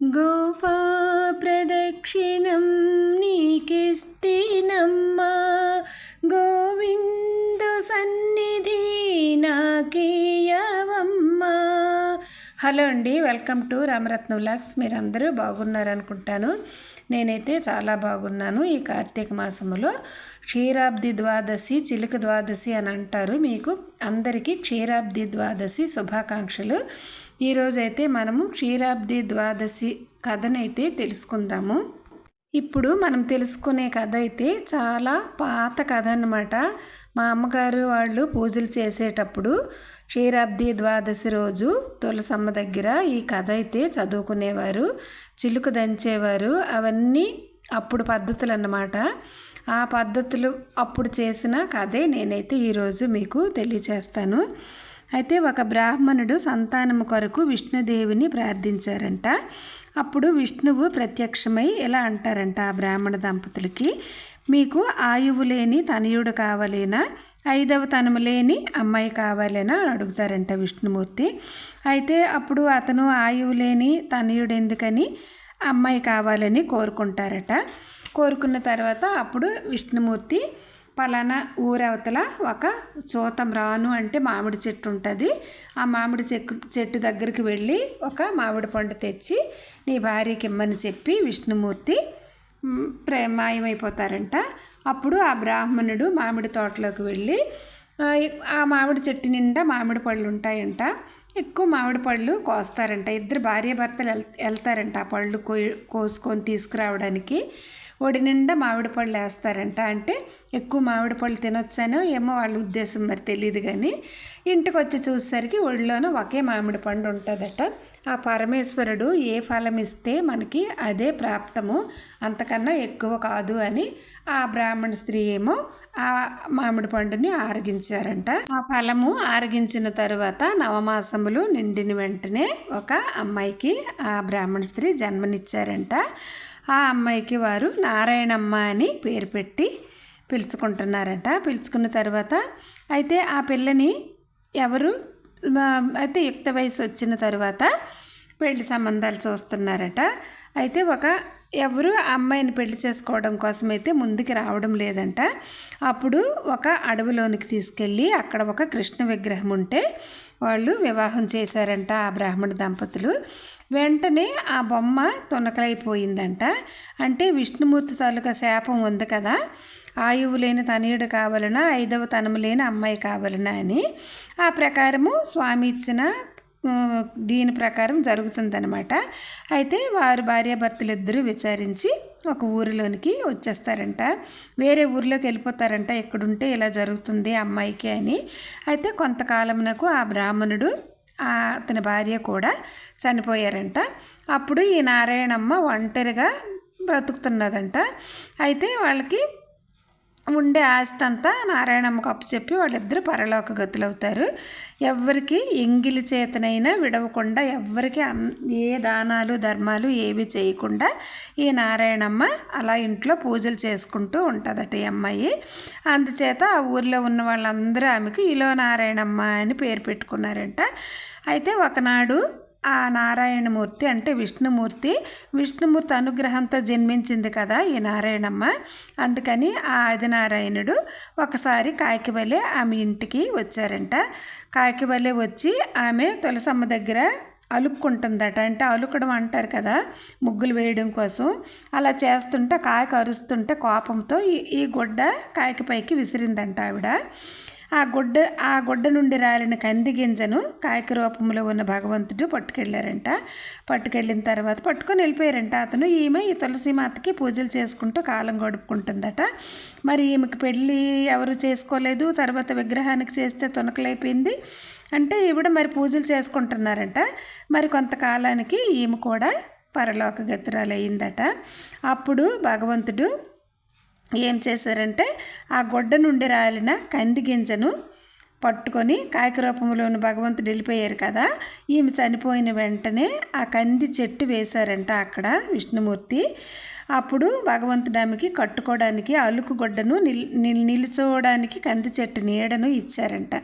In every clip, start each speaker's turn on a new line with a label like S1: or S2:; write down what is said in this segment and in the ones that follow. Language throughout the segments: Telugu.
S1: గోపా ప్రదక్షిణం నీకిస్తేనమ్మా హలో అండి వెల్కమ్ టు రామరత్న వ్లాగ్స్ మీరందరూ బాగున్నారనుకుంటాను. నేనైతే చాలా బాగున్నాను. ఈ కార్తీక మాసములో క్షీరాబ్ది ద్వాదశి చిలుక ద్వాదశి అని అంటారు. మీకు అందరికీ క్షీరాబ్ది ద్వాదశి శుభాకాంక్షలు. ఈరోజైతే మనము క్షీరాబ్ది ద్వాదశి కథనైతే తెలుసుకుందాము. ఇప్పుడు మనం తెలుసుకునే కథ అయితే చాలా పాత కథ అన్నమాట. మా అమ్మగారు వాళ్ళు పూజలు చేసేటప్పుడు క్షీరాబ్ది ద్వాదశి రోజు తులసమ్మ దగ్గర ఈ కథ అయితే చదువుకునేవారు చిలుక దంచేవారు. అవన్నీ అప్పుడు పద్ధతులు అన్నమాట. ఆ పద్ధతులు అప్పుడు చేసిన కథే నేనైతే ఈరోజు మీకు తెలియచేస్తాను. అయితే ఒక బ్రాహ్మణుడు సంతానము కొరకు విష్ణుదేవిని ప్రార్థించారంట. అప్పుడు విష్ణువు ప్రత్యక్షమై ఇలా అంటారంట ఆ బ్రాహ్మణ దంపతులకి మీకు ఆయువు లేని తనయుడు కావాలేనా? ఐదవ తనము లేని అమ్మాయి కావాలేనా? అని అడుగుతారంట విష్ణుమూర్తి. అయితే అప్పుడు అతను ఆయువు లేని తనయుడు ఎందుకని అమ్మాయి కావాలని కోరుకుంటారట. కోరుకున్న తర్వాత అప్పుడు విష్ణుమూర్తి పలానా ఊరవతల ఒక చూతం రాను అంటే మామిడి చెట్టు ఉంటుంది. ఆ మామిడి చెట్టు చెట్టు దగ్గరికి వెళ్ళి ఒక మామిడి పండు తెచ్చి నీ భార్యకి ఇమ్మని చెప్పి విష్ణుమూర్తి ప్రేమాయమైపోతారంట. అప్పుడు ఆ బ్రాహ్మణుడు మామిడి తోటలోకి వెళ్ళి ఆ మామిడి చెట్టు నిండా మామిడి పళ్ళు ఉంటాయంట. ఎక్కువ మామిడి పళ్ళు కోస్తారంట. ఇద్దరు భార్య భర్తలు వెళ్తారంట ఆ పళ్ళు కోసుకొని తీసుకురావడానికి. ఒడి నిండా మామిడి పళ్ళు వేస్తారంట. అంటే ఎక్కువ మామిడి పళ్ళు తినొచ్చానో ఏమో వాళ్ళ ఉద్దేశం మరి తెలియదు కానీ ఇంటికి వచ్చి చూసేసరికి ఒడిలోనూ ఒకే మామిడి పండు ఉంటుందట. ఆ పరమేశ్వరుడు ఏ ఫలం ఇస్తే మనకి అదే ప్రాప్తము. అంతకన్నా ఎక్కువ కాదు అని ఆ బ్రాహ్మణ స్త్రీ ఏమో ఆ మామిడి పండుని ఆరగించారంట. ఆ ఫలము ఆరగించిన తరువాత నవమాసములు నిండిన వెంటనే ఒక అమ్మాయికి ఆ బ్రాహ్మణ స్త్రీ జన్మనిచ్చారంట. ఆ అమ్మాయికి వారు నారాయణమ్మ అని పేరు పెట్టి పిలుచుకుంటున్నారంట. పిలుచుకున్న తర్వాత అయితే ఆ పిల్లని ఎవరు? అయితే యుక్త వయసు వచ్చిన తర్వాత పెళ్ళి సంబంధాలు చూస్తున్నారట. అయితే ఒక ఎవరు అమ్మాయిని పెళ్ళి చేసుకోవడం కోసం అయితే ముందుకు రావడం లేదంట. అప్పుడు ఒక అడవిలోనికి తీసుకెళ్ళి అక్కడ ఒక కృష్ణ విగ్రహం ఉంటే వాళ్ళు వివాహం చేశారంట ఆ బ్రాహ్మణ దంపతులు. వెంటనే ఆ బొమ్మ తునకలైపోయిందంట. అంటే విష్ణుమూర్తి తాలూకా శాపం ఉంది కదా. ఆయువు లేని తనయుడు కావాలనా ఐదవ తనము లేని అమ్మాయి కావాలనా అని. ఆ ప్రకారము స్వామి ఇచ్చిన దీని ప్రకారం జరుగుతుందనమాట అయితే వారు భార్యాభర్తలు ఇద్దరూ విచారించి ఒక ఊరిలోనికి వచ్చేస్తారంట. వేరే ఊరిలోకి వెళ్ళిపోతారంట ఎక్కడుంటే ఇలా జరుగుతుంది అమ్మాయికి అని. అయితే కొంతకాలమునకు ఆ బ్రాహ్మణుడు అతని భార్య కూడా చనిపోయారంట. అప్పుడు ఈ నారాయణమ్మ ఒంటరిగా బ్రతుకుతున్నదంట. అయితే వాళ్ళకి ఉండే ఆస్తి అంతా నారాయణమ్మకు అప్పచెప్పి వాళ్ళిద్దరూ పరలోక గతులవుతారు. ఎవరికి ఎంగిలి చేతనైనా విడవకుండా ఎవరికి ఏ దానాలు ధర్మాలు ఏవి చేయకుండా ఈ నారాయణమ్మ అలా ఇంట్లో పూజలు చేసుకుంటూ ఉంటుందట ఈ అమ్మాయి. అందుచేత ఆ ఊర్లో ఉన్న వాళ్ళందరూ ఆమెకు ఇలో నారాయణమ్మ అని పేరు పెట్టుకున్నారంట. అయితే ఒకనాడు ఆ నారాయణమూర్తి అంటే విష్ణుమూర్తి. విష్ణుమూర్తి అనుగ్రహంతో జన్మించింది కదా ఈ నారాయణమ్మ. అందుకని ఆ ఆదినారాయణుడు ఒకసారి కాకివలే ఆమె ఇంటికి వచ్చారంట. కాకివలే వచ్చి ఆమె తులసమ్మ దగ్గర అలుక్కుంటుందట. అంటే అలుకడం అంటారు కదా ముగ్గులు వేయడం కోసం. అలా చేస్తుంటే కాకి అరుస్తుంటే కోపంతో ఈ గుడ్డ కాకి పైకి విసిరిందంట ఆవిడ. ఆ గుడ్డ ఆ గుడ్డ నుండి రాలిన కంది గింజను కాయక రూపంలో ఉన్న భగవంతుడు పట్టుకెళ్ళారంట. పట్టుకెళ్ళిన తర్వాత పట్టుకొని వెళ్ళిపోయారంట. అతను ఈమె ఈ తులసి మాతకి పూజలు చేసుకుంటూ కాలం గడుపుకుంటుందట. మరి ఈమెకి పెళ్ళి ఎవరు చేసుకోలేదు. తర్వాత విగ్రహానికి చేస్తే తునకలైపోయింది. అంటే ఈవిడ మరి పూజలు చేసుకుంటున్నారంట. మరి కొంతకాలానికి ఈమె కూడా పరలోక గతురాలయ్యిందట. అప్పుడు భగవంతుడు ఏం చేశారంటే ఆ గొడ్డ నుండి రాలిన కంది గింజను పట్టుకొని కాయక రూపంలో ఉన్న భగవంతుడు వెళ్ళిపోయారు కదా. ఈమె చనిపోయిన వెంటనే ఆ కంది చెట్టు వేశారంట అక్కడ విష్ణుమూర్తి. అప్పుడు భగవంతుడు ఆమెకి కట్టుకోవడానికి అలుకుగొడ్డను నిల్ నిలుచోవడానికి కంది చెట్టు నీడను ఇచ్చారంట.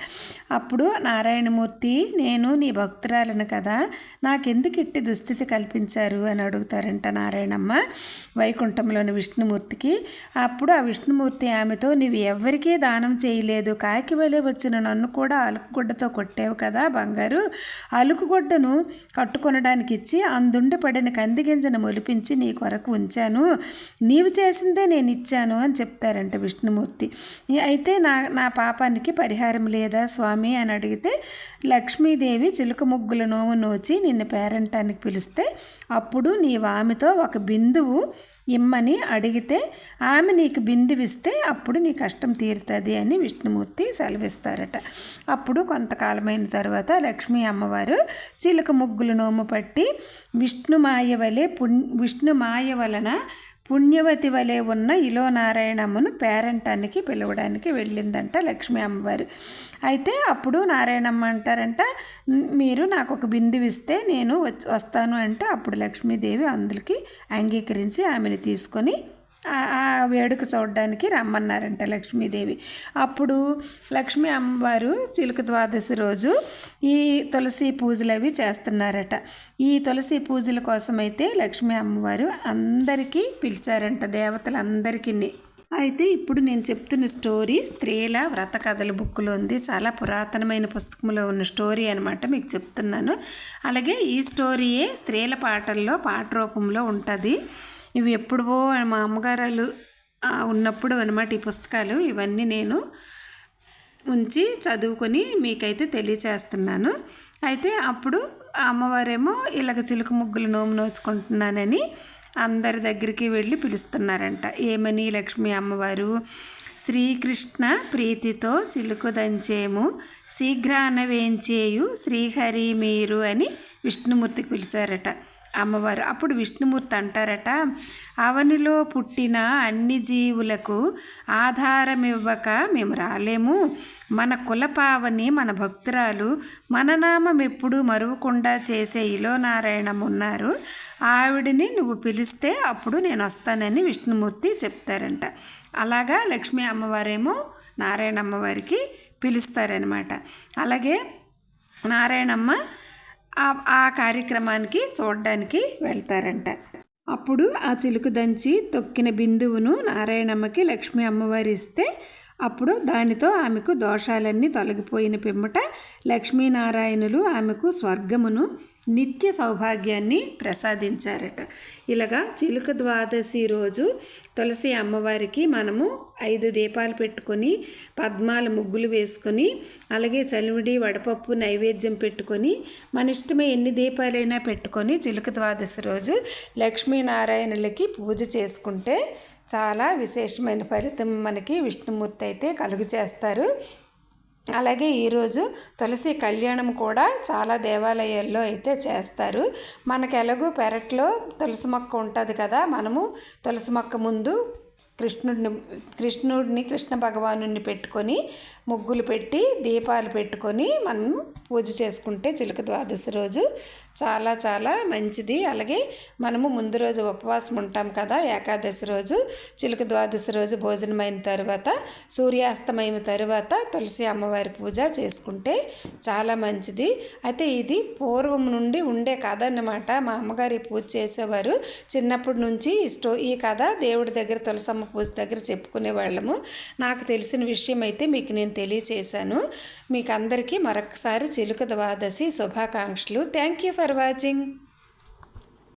S1: అప్పుడు నారాయణమూర్తి నేను నీ భక్తురాలను కదా నాకెందుకు ఇట్టి దుస్థితి కల్పించారు అని అడుగుతారంట నారాయణమ్మ వైకుంఠంలోని విష్ణుమూర్తికి. అప్పుడు ఆ విష్ణుమూర్తి ఆమెతో నీవు ఎవరికీ దానం చేయలేదు కాకి వలె వచ్చిన నన్ను కూడా అలుకుగుడ్డతో కొట్టావు కదా బంగారు. అలుకుగుడ్డను కట్టుకొనడానికి ఇచ్చి అందుండి పడిన కంది గింజను మొలిపించి నీ కొరకు ఉంచాను. నీవు చేసిందే నేను ఇచ్చాను అని చెప్తారంట విష్ణుమూర్తి. అయితే నా నా పాపానికి పరిహారం లేదా స్వామి అని అడిగితే లక్ష్మీదేవి చిలుక ముగ్గుల నోము నోచి నిన్ను పేరంటానికి పిలిస్తే అప్పుడు నీ వామితో ఒక బిందువు ఇమ్మని అడిగితే ఆమె నీకు బిందువిస్తే అప్పుడు నీ కష్టం తీరుతుంది అని విష్ణుమూర్తి సెలవిస్తారట. అప్పుడు కొంతకాలమైన తర్వాత లక్ష్మీ అమ్మవారు చిలుక ముగ్గులు నోము పట్టి విష్ణుమాయ వలె పుణ్ విష్ణుమాయ వలన పుణ్యవతి వలె ఉన్న ఇలో నారాయణమ్మను పేరంటానికి పిలవడానికి వెళ్ళిందంట లక్ష్మీ అమ్మవారు. అయితే అప్పుడు నారాయణమ్మ అంటారంట మీరు నాకు ఒక బిందు ఇస్తే నేను వస్తాను అంటే అప్పుడు లక్ష్మీదేవి అందులకి అంగీకరించి ఆమెను తీసుకొని ఆ వేడుక చూడడానికి రమ్మన్నారంట లక్ష్మీదేవి. అప్పుడు లక్ష్మీ అమ్మవారు చిలుక ద్వాదశి రోజు ఈ తులసి పూజలు అవి చేస్తున్నారట. ఈ తులసి పూజల కోసమైతే లక్ష్మీ అమ్మవారు అందరికీ పిలిచారంట దేవతలందరికీ అయితే ఇప్పుడు నేను చెప్తున్న స్టోరీ స్త్రీల వ్రత కథల బుక్లో ఉంది. చాలా పురాతనమైన పుస్తకంలో ఉన్న స్టోరీ అనమాట మీకు చెప్తున్నాను. అలాగే ఈ స్టోరీయే స్త్రీల పాటల్లో పాట రూపంలో ఉంటుంది. ఇవి ఎప్పుడో మా అమ్మగారు ఉన్నప్పుడు అనమాట ఈ పుస్తకాలు. ఇవన్నీ నేను ఉంచి చదువుకొని మీకైతే తెలియచేస్తున్నాను. అయితే అప్పుడు అమ్మవారేమో ఇలాగ చిలుక ముగ్గులు నోము నోచుకుంటున్నానని అందరి దగ్గరికి వెళ్ళి పిలుస్తున్నారంట. ఏమని లక్ష్మీ అమ్మవారు? శ్రీకృష్ణ ప్రీతితో చిలుకు దంచేము శీఘ్రాన వేంచేయు శ్రీహరి మీరు అని విష్ణుమూర్తికి పిలిచారట. అమ్మవారు. అప్పుడు విష్ణుమూర్తి అంటారట అవనిలో పుట్టిన అన్ని జీవులకు ఆధారమివ్వక మేము రాలేము. మన కులపావని మన భక్తురాలు మన నామం ఎప్పుడు మరువకుండా చేసే ఇలోనారాయణం ఉన్నారు. ఆవిడని నువ్వు పిలిస్తే అప్పుడు నేను వస్తానని విష్ణుమూర్తి చెప్తారంట. అలాగా లక్ష్మీ అమ్మవారేమో నారాయణ అమ్మవారికి పిలుస్తారనమాట అలాగే నారాయణమ్మ ఆ కార్యక్రమానికి చూడడానికి వెళ్తారంట. అప్పుడు ఆ చిలుకు దంచి తొక్కిన బిందువును నారాయణమ్మకి లక్ష్మీ అమ్మవారి ఇస్తే అప్పుడు దానితో ఆమెకు దోషాలన్నీ తొలగిపోయిన పిమ్మట లక్ష్మీనారాయణులు ఆమెకు స్వర్గమును నిత్య సౌభాగ్యాన్ని ప్రసాదించారట. ఇలాగా చిలుక ద్వాదశి రోజు తులసి అమ్మవారికి మనము ఐదు దీపాలు పెట్టుకొని పద్మాల ముగ్గులు వేసుకొని అలాగే చలివిడి వడపప్పు నైవేద్యం పెట్టుకొని మన ఇష్టమే ఎన్ని దీపాలైనా పెట్టుకొని చిలుక ద్వాదశి రోజు లక్ష్మీనారాయణులకి పూజ చేసుకుంటే చాలా విశేషమైన ఫలితం మనకి విష్ణుమూర్తి అయితే కలుగు చేస్తారు. అలాగే ఈరోజు తులసి కళ్యాణం కూడా చాలా దేవాలయాల్లో అయితే చేస్తారు. మనకు పెరట్లో తులసి మొక్క ఉంటుంది కదా మనము తులసి మొక్క ముందు కృష్ణుడిని కృష్ణుడిని కృష్ణ భగవాను పెట్టుకొని ముగ్గులు పెట్టి దీపాలు పెట్టుకొని మనం పూజ చేసుకుంటే చిలుక ద్వాదశి రోజు చాలా చాలా మంచిది. అలాగే మనము ముందు రోజు ఉపవాసం ఉంటాం కదా ఏకాదశి రోజు చిలుక ద్వాదశి రోజు భోజనమైన తర్వాత సూర్యాస్తమయం తర్వాత తులసి అమ్మవారి పూజ చేసుకుంటే చాలా మంచిది. అయితే ఇది పూర్వం నుండి ఉండే కథ అన్నమాట. మా అమ్మగారి పూజ చేసేవారు. చిన్నప్పటి నుంచి స్టో ఈ కథ దేవుడి దగ్గర తులసమ్మ పూజ దగ్గర చెప్పుకునే వాళ్ళము. నాకు తెలిసిన విషయం అయితే మీకు నేను తెలియచేశాను. మీకు అందరికీ మరొకసారి చిలుక ద్వాదశి శుభాకాంక్షలు. Thank you for watching.